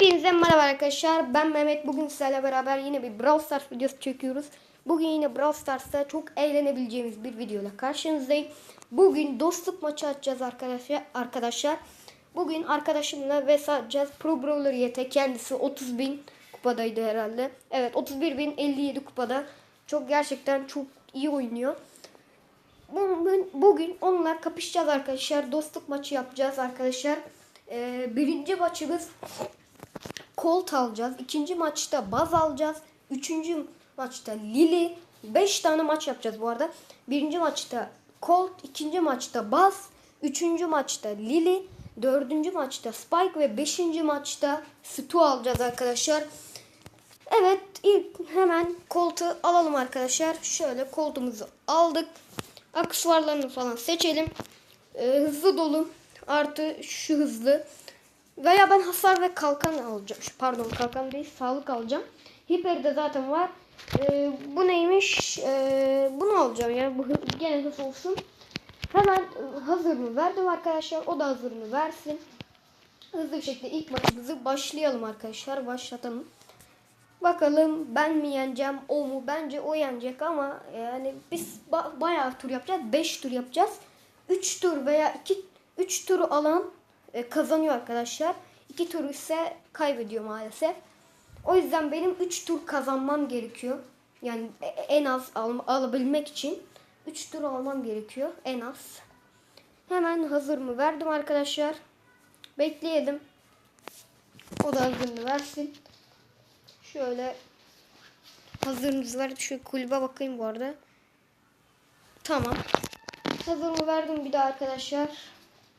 Hepinize merhaba arkadaşlar. Ben Mehmet. Bugün sizlerle beraber yine bir Brawl Stars videosu çekiyoruz. Bugün yine Brawl Stars'ta çok eğlenebileceğimiz bir videoyla karşınızdayım. Bugün dostluk maçı atacağız arkadaşlar. Arkadaşlar. Bugün arkadaşımla vs atacağız. Pro Brawler YT kendisi 30 bin kupadaydı herhalde. Evet 31 bin 57 kupada. Çok gerçekten çok iyi oynuyor. Bugün, bugün onunla kapışacağız arkadaşlar. Dostluk maçı yapacağız arkadaşlar. Ee, birinci maçımız Colt alacağız. İkinci maçta Baz alacağız. Üçüncü maçta Lily. Beş tane maç yapacağız bu arada. Birinci maçta Colt. ikinci maçta Baz. Üçüncü maçta Lily. Dördüncü maçta Spike ve beşinci maçta Stu alacağız arkadaşlar. Evet ilk hemen koltuğu alalım arkadaşlar. Şöyle koltuğumuzu aldık. Aksesuarlarını falan seçelim. Ee, hızlı dolu artı şu hızlı. Veya ben hasar ve kalkan alacağım. Pardon kalkan değil sağlık alacağım. Hiper de zaten var. Ee, bu neymiş? Ee, bunu alacağım yani bu gene hız olsun. Hemen e, hazırını verdim arkadaşlar. O da hazırını versin. Hızlı bir şekilde ilk maçımızı başlayalım arkadaşlar. Başlatalım. Bakalım ben mi yeneceğim o mu? Bence o yenecek ama yani biz ba- bayağı tur yapacağız. 5 tur yapacağız. 3 tur veya 2 3 turu alan e, kazanıyor arkadaşlar. 2 tur ise kaybediyor maalesef. O yüzden benim 3 tur kazanmam gerekiyor. Yani en az al- alabilmek için 3 tur almam gerekiyor en az. Hemen hazır mı verdim arkadaşlar. Bekleyelim. O da hazırını versin. Şöyle hazırımız var. Şu kulübe bakayım bu arada. Tamam. Hazırımı verdim bir daha arkadaşlar.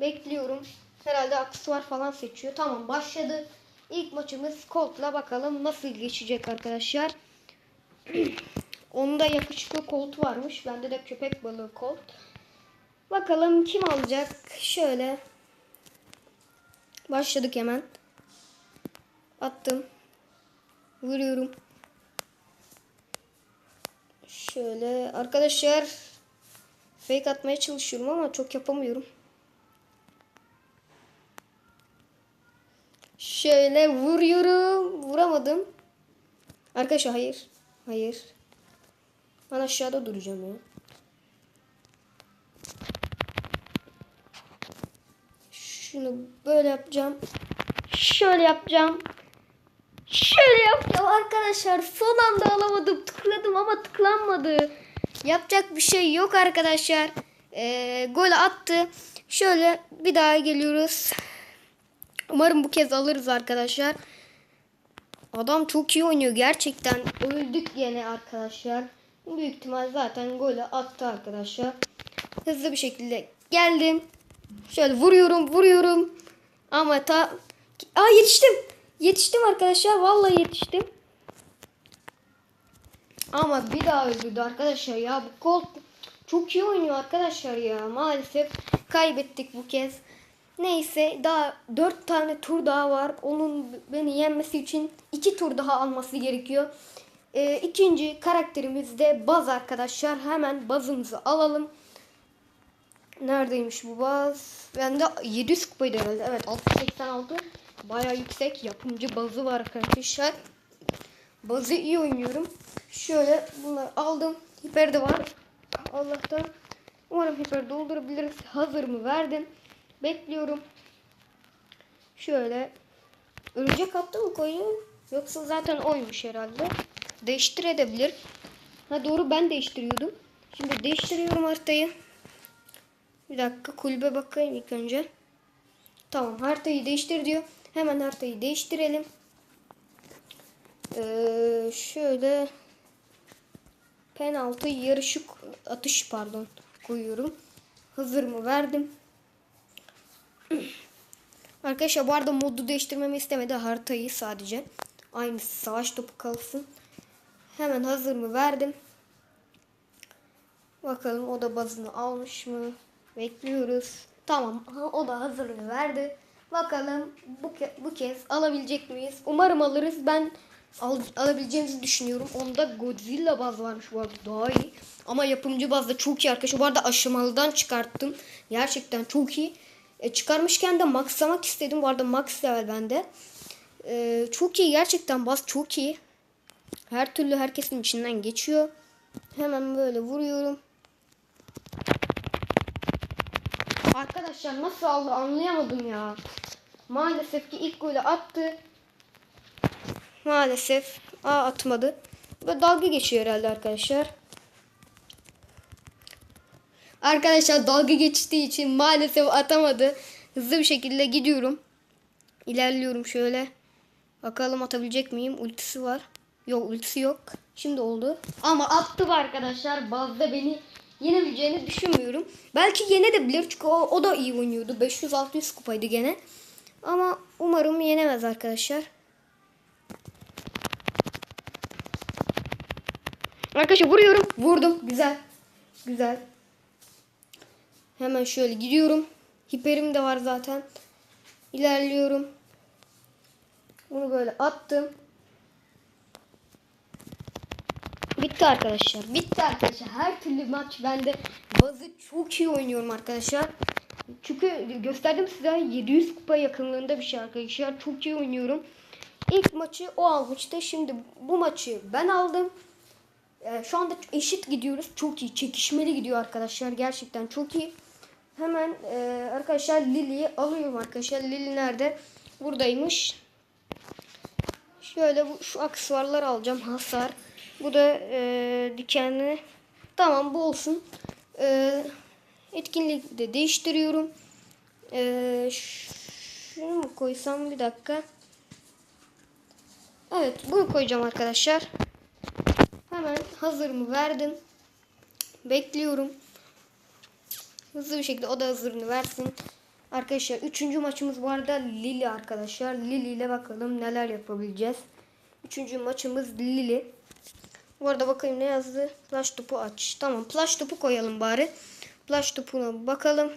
Bekliyorum. Herhalde aksesuar falan seçiyor. Tamam başladı. İlk maçımız Colt'la bakalım nasıl geçecek arkadaşlar. Onun da yakışıklı Colt varmış. Bende de köpek balığı Colt. Bakalım kim alacak? Şöyle. Başladık hemen. Attım. Vuruyorum. Şöyle arkadaşlar fake atmaya çalışıyorum ama çok yapamıyorum. Şöyle vuruyorum. Vuramadım. Arkadaşlar hayır. Hayır. Ben aşağıda duracağım ya. Şunu böyle yapacağım. Şöyle yapacağım. Şöyle yapacağım arkadaşlar. Son anda alamadım. Tıkladım ama tıklanmadı. Yapacak bir şey yok arkadaşlar. Ee, gol attı. Şöyle bir daha geliyoruz. Umarım bu kez alırız arkadaşlar. Adam çok iyi oynuyor gerçekten. Öldük yine arkadaşlar. Büyük ihtimal zaten golü attı arkadaşlar. Hızlı bir şekilde geldim. Şöyle vuruyorum vuruyorum. Ama ta... Aa yetiştim. Yetiştim arkadaşlar. Vallahi yetiştim. Ama bir daha öldürdü arkadaşlar ya. Bu Colt çok iyi oynuyor arkadaşlar ya. Maalesef kaybettik bu kez. Neyse daha 4 tane tur daha var. Onun beni yenmesi için 2 tur daha alması gerekiyor. Ee, ikinci karakterimiz de Baz arkadaşlar. Hemen bazımızı alalım. Neredeymiş bu baz? Bende 700 kupaydı herhalde. Evet 686. Baya yüksek. Yapımcı bazı var arkadaşlar. Bazı iyi oynuyorum. Şöyle bunları aldım. Hiper de var. Allah'tan. Umarım hiper doldurabiliriz. Hazırımı verdim. Bekliyorum. Şöyle. Örümcek attı mı koyayım? Yoksa zaten oymuş herhalde. Değiştirebilir. Ha doğru ben değiştiriyordum. Şimdi değiştiriyorum haritayı. Bir dakika kulübe bakayım ilk önce. Tamam haritayı değiştir diyor. Hemen haritayı değiştirelim. Ee, şöyle penaltı yarışı atış pardon koyuyorum. Hazır mı verdim. Arkadaşlar bu arada modu değiştirmemi istemedi haritayı sadece. Aynı savaş topu kalsın. Hemen hazır mı verdim. Bakalım o da bazını almış mı? Bekliyoruz. Tamam o da hazırını verdi. Bakalım bu, ke- bu kez alabilecek miyiz? Umarım alırız. Ben al- alabileceğimizi düşünüyorum. Onda Godzilla baz varmış bu arada daha iyi. Ama yapımcı baz da çok iyi arkadaşlar. Bu arada aşamalıdan çıkarttım. Gerçekten çok iyi. E, çıkarmışken de maxlamak istedim. Bu arada max level bende. Ee, çok iyi gerçekten bas çok iyi. Her türlü herkesin içinden geçiyor. Hemen böyle vuruyorum. Arkadaşlar nasıl aldı anlayamadım ya. Maalesef ki ilk golü attı. Maalesef Aa, atmadı. Ve dalga geçiyor herhalde arkadaşlar. Arkadaşlar dalga geçtiği için maalesef atamadı. Hızlı bir şekilde gidiyorum. İlerliyorum şöyle. Bakalım atabilecek miyim? Ultisi var. Yok ultisi yok. Şimdi oldu. Ama attı arkadaşlar. Bazda beni yenebileceğini düşünmüyorum. Belki yenebilir çünkü o, o da iyi oynuyordu. 500-600 kupaydı gene. Ama umarım yenemez arkadaşlar. Arkadaşlar vuruyorum. Vurdum. Güzel. Güzel. Hemen şöyle gidiyorum. Hiperim de var zaten. İlerliyorum. Bunu böyle attım. Bitti arkadaşlar. Bitti arkadaşlar. Her türlü maç bende. Bazı çok iyi oynuyorum arkadaşlar. Çünkü gösterdim size 700 kupa yakınlığında bir şey arkadaşlar. Çok iyi oynuyorum. İlk maçı o almıştı. Şimdi bu maçı ben aldım. Ee, şu anda eşit gidiyoruz. Çok iyi. Çekişmeli gidiyor arkadaşlar. Gerçekten çok iyi. Hemen e, arkadaşlar Lily'yi alıyorum arkadaşlar. Lily nerede? Buradaymış. Şöyle bu, şu aksesuarları alacağım. Hasar. Bu da e, dikenli. Tamam bu olsun. E, etkinlik de değiştiriyorum. E, şunu mu koysam bir dakika. Evet bunu koyacağım arkadaşlar. Hemen hazırımı verdim. Bekliyorum. Hızlı bir şekilde o da hazırını versin. Arkadaşlar üçüncü maçımız bu arada Lili arkadaşlar. Lili ile bakalım neler yapabileceğiz. Üçüncü maçımız Lili. Bu arada bakayım ne yazdı. Flash topu aç. Tamam flash topu koyalım bari. Flash topuna bakalım.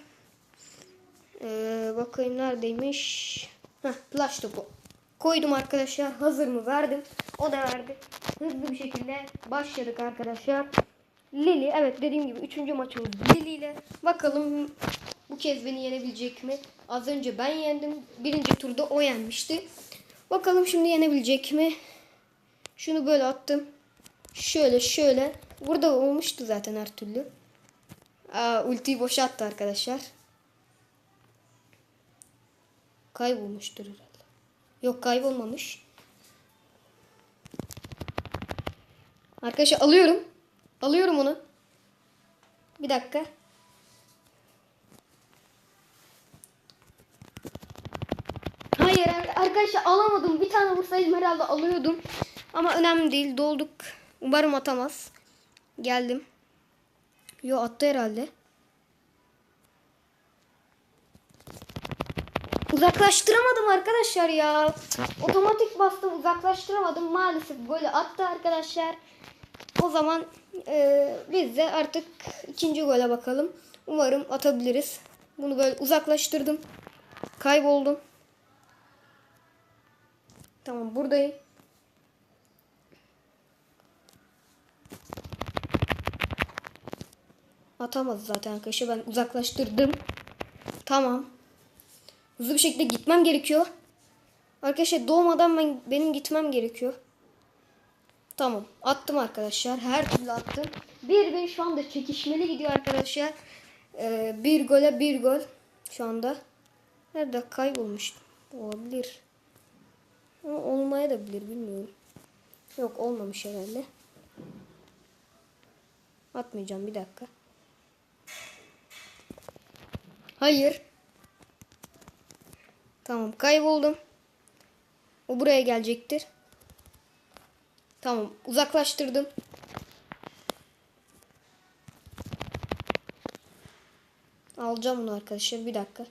Ee, bakayım neredeymiş. Heh, flash topu. Koydum arkadaşlar. Hazır mı verdim. O da verdi. Hızlı bir şekilde başladık arkadaşlar. Lili evet dediğim gibi üçüncü maçımız Lili ile. Bakalım bu kez beni yenebilecek mi? Az önce ben yendim. Birinci turda o yenmişti. Bakalım şimdi yenebilecek mi? Şunu böyle attım. Şöyle şöyle. Burada olmuştu zaten her türlü. Aa, ultiyi boşa attı arkadaşlar. Kaybolmuştur herhalde. Yok kaybolmamış. Arkadaşlar alıyorum. Alıyorum onu. Bir dakika. Hayır arkadaşlar alamadım. Bir tane vursaydım herhalde alıyordum. Ama önemli değil. Dolduk. Umarım atamaz. Geldim. Yo attı herhalde. Uzaklaştıramadım arkadaşlar ya. Otomatik bastım uzaklaştıramadım. Maalesef golü attı arkadaşlar. O zaman e, biz de artık ikinci gole bakalım. Umarım atabiliriz. Bunu böyle uzaklaştırdım. Kayboldum. Tamam buradayım. Atamaz zaten arkadaşlar. Ben uzaklaştırdım. Tamam. Hızlı bir şekilde gitmem gerekiyor. Arkadaşlar doğmadan ben benim gitmem gerekiyor. Tamam. Attım arkadaşlar. Her türlü attım. Bir bir şu anda çekişmeli gidiyor arkadaşlar. Ee, bir gole bir gol. Şu anda. Nerede kaybolmuş? Olabilir. Ama olmaya da bilir bilmiyorum. Yok olmamış herhalde. Atmayacağım bir dakika. Hayır. Tamam kayboldum. O buraya gelecektir. Tamam uzaklaştırdım. Alacağım bunu arkadaşlar bir dakika.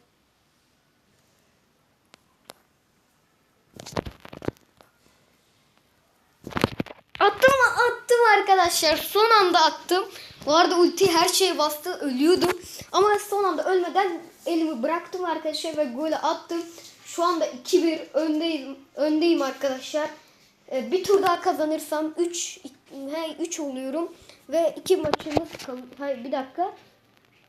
Attım? Attım arkadaşlar. Son anda attım. Bu arada ulti her şeye bastı. Ölüyordum. Ama son anda ölmeden elimi bıraktım arkadaşlar ve golü attım. Şu anda 2-1 öndeyim. Öndeyim arkadaşlar. Ee, bir tur daha kazanırsam 3 hey 3 oluyorum ve iki maçımız kalıyor. Hayır bir dakika.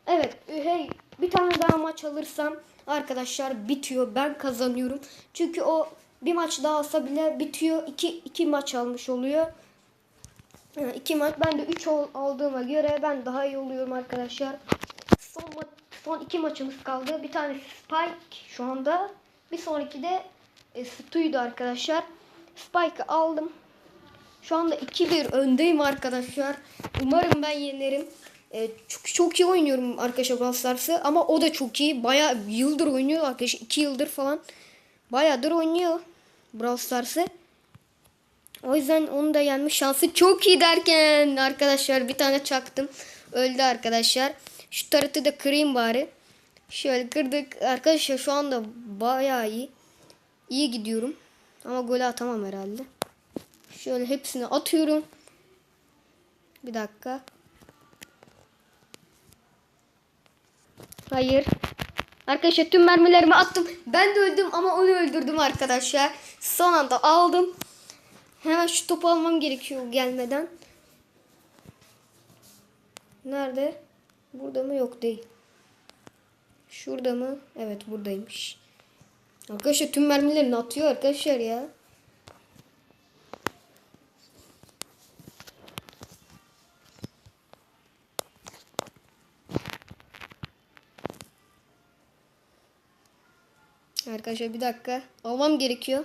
Evet hey bir tane daha maç alırsam arkadaşlar bitiyor. Ben kazanıyorum. Çünkü o bir maç daha alsa bile bitiyor. İki, iki maç almış oluyor. Ha, iki maç. Ben de 3 aldığıma göre ben daha iyi oluyorum arkadaşlar. Son, ma- son iki maçımız kaldı. Bir tanesi Spike şu anda. Bir sonraki de e, Stu'ydu arkadaşlar. Spike'ı aldım. Şu anda 2-1 öndeyim arkadaşlar. Umarım ben yenerim. E, çok, çok iyi oynuyorum arkadaşlar Stars'ı. Ama o da çok iyi. Baya yıldır oynuyor arkadaşlar. 2 yıldır falan. Bayağıdır oynuyor Brawl Stars'ı. O yüzden onu da yenmiş şansı çok iyi derken arkadaşlar bir tane çaktım. Öldü arkadaşlar. Şu tarafı da kırayım bari. Şöyle kırdık. Arkadaşlar şu anda bayağı iyi. İyi gidiyorum. Ama golü atamam herhalde. Şöyle hepsini atıyorum. Bir dakika. Hayır. Arkadaşlar tüm mermilerimi attım. Ben de öldüm ama onu öldürdüm arkadaşlar. Son anda aldım. Hemen şu topu almam gerekiyor gelmeden. Nerede? Burada mı? Yok değil. Şurada mı? Evet buradaymış. Arkadaşlar tüm mermilerini atıyor arkadaşlar ya. Arkadaşlar bir dakika. Almam gerekiyor.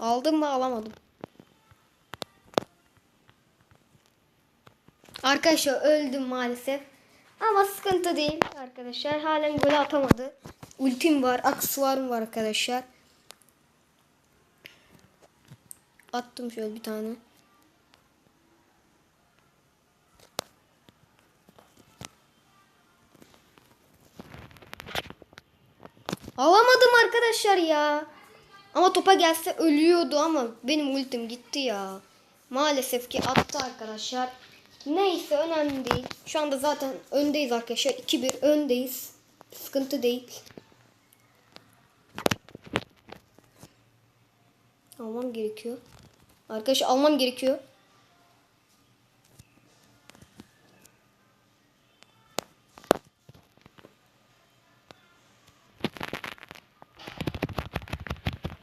Aldım mı alamadım. Arkadaşlar öldüm maalesef. Ama sıkıntı değil arkadaşlar. Halen gol atamadı. Ultim var, aksesuarım var arkadaşlar. Attım şöyle bir tane. Alamadım arkadaşlar ya. Ama topa gelse ölüyordu ama benim ultim gitti ya. Maalesef ki attı arkadaşlar. Neyse önemli değil. Şu anda zaten öndeyiz arkadaşlar. 2-1 öndeyiz. Sıkıntı değil. Almam gerekiyor. Arkadaşlar almam gerekiyor.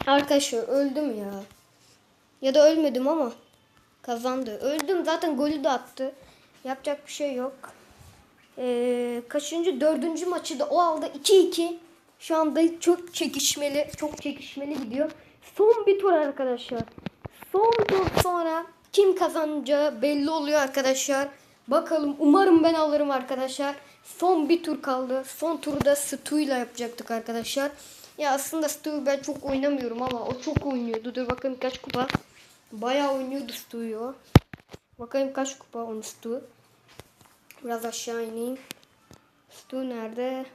Arkadaşlar öldüm ya. Ya da ölmedim ama kazandı. Öldüm zaten golü de attı. Yapacak bir şey yok. Ee, kaçıncı? Dördüncü maçı da o aldı. 2-2. Şu anda çok çekişmeli. Çok çekişmeli gidiyor. Son bir tur arkadaşlar. Son tur sonra kim kazanacağı belli oluyor arkadaşlar. Bakalım umarım ben alırım arkadaşlar. Son bir tur kaldı. Son turda Stu ile yapacaktık arkadaşlar. Ya aslında Stu ben çok oynamıyorum ama o çok oynuyordu. Dur bakayım kaç kupa. Bayağı oynuyordu Stu'yu. Bakayım kaç kupa onu Stu. Biraz aşağı ineyim. Stu nerede?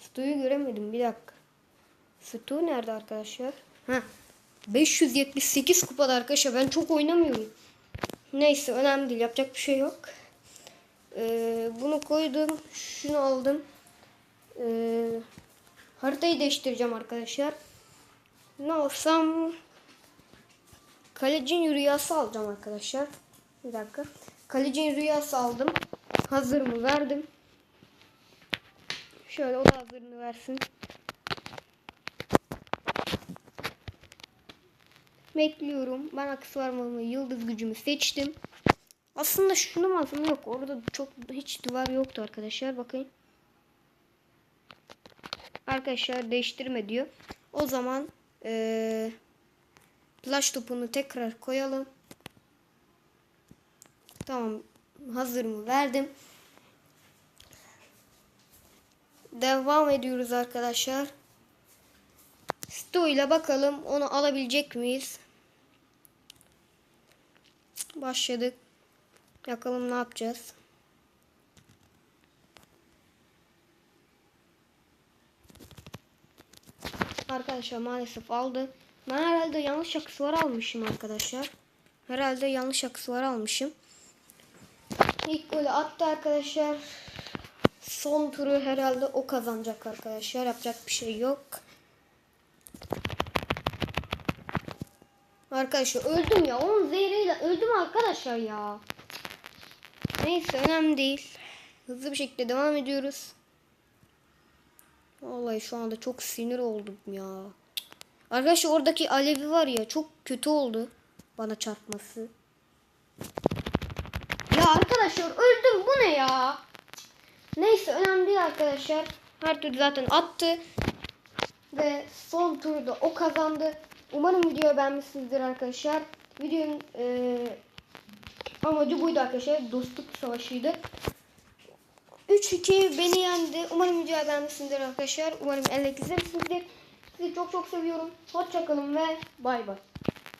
Stu'yu göremedim bir dakika. Stu nerede arkadaşlar? Ha. 578 kupada arkadaşlar ben çok oynamıyorum. Neyse önemli değil yapacak bir şey yok. Ee, bunu koydum. Şunu aldım. Ee, haritayı değiştireceğim arkadaşlar. Ne olsam Kalecin rüyası alacağım arkadaşlar. Bir dakika. Kalecin rüyası aldım. Hazır mı verdim. Şöyle o da hazırını versin. Bekliyorum. Ben aksesuarımı yıldız gücümü seçtim. Aslında şunu mu yok. Orada çok hiç duvar yoktu arkadaşlar. Bakayım. Arkadaşlar değiştirme diyor. O zaman ee, Flash topunu tekrar koyalım. Tamam. Hazır mı? Verdim. Devam ediyoruz arkadaşlar. Stu ile bakalım onu alabilecek miyiz? Başladık. Bakalım ne yapacağız. Arkadaşlar maalesef aldı. Ben herhalde yanlış aksesuar almışım arkadaşlar. Herhalde yanlış aksesuar almışım. İlk golü attı arkadaşlar. Son turu herhalde o kazanacak arkadaşlar. Yapacak bir şey yok. Arkadaşlar öldüm ya. Onun zehriyle öldüm arkadaşlar ya. Neyse önemli değil. Hızlı bir şekilde devam ediyoruz. Vallahi şu anda çok sinir oldum ya. Arkadaşlar oradaki alevi var ya çok kötü oldu bana çarpması. Ya arkadaşlar öldüm bu ne ya? Neyse önemli değil arkadaşlar. Her türlü zaten attı. Ve son turda o kazandı. Umarım videoyu beğenmişsinizdir arkadaşlar. Videonun eee, amacı buydu arkadaşlar. Dostluk savaşıydı. 3-2 beni yendi. Umarım videoyu beğenmişsinizdir arkadaşlar. Umarım elle izlemişsinizdir. Sizi çok çok seviyorum. Hoşçakalın ve bay bay.